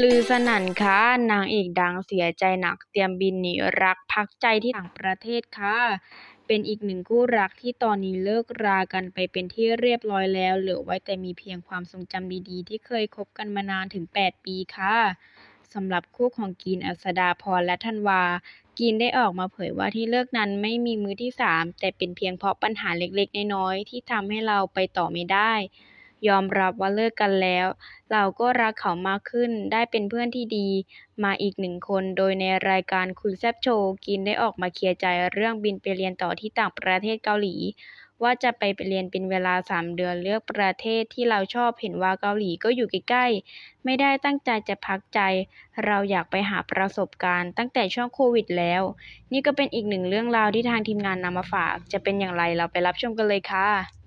ลือสนั่นค่ะ นางเอกดังเสียใจหนักเตรียมบินหนีรักพักใจที่ต่างประเทศค่ะ เป็นอีกหนึ่งคู่รักที่ตอนนี้เลิกรากันไปเป็นที่เรียบร้อยแล้ว เหลือไว้แต่มีเพียงความทรงจำดีๆ ที่เคยคบกันมานานถึง 8 ปีค่ะสำหรับคู่ของกีนอัศดาพรและธันวา กีนได้ออกมาเผยว่าที่เลิกนั้นไม่มีมือที่สามแต่เป็นเพียงเพราะปัญหาเล็กๆ น้อยๆที่ทำให้เราไปต่อไม่ได้ ยอมรับว่าเลิกกันแล้ว เราก็รักเขามากขึ้น ได้เป็นเพื่อนที่ดี มาอีกหนึ่งคน โดยในรายการคุยแซบโชว์กรีนได้ออกมาเคลียร์ใจเรื่องบินไปเรียนต่อที่ต่างประเทศเกาหลี ว่าจะไปเรียนเป็นเวลา 3 เดือนเลือกประเทศที่เราชอบเห็นว่าเกาหลีก็อยู่ใกล้ๆ ไม่ได้ตั้งใจจะพักใจ เราอยากไปหาประสบการณ์ตั้งแต่ช่วงโควิดแล้ว นี่ก็เป็นอีกหนึ่งเรื่องราวที่ทางทีมงานนำมาฝาก จะเป็นอย่างไรเราไปรับชมกันเลยค่ะ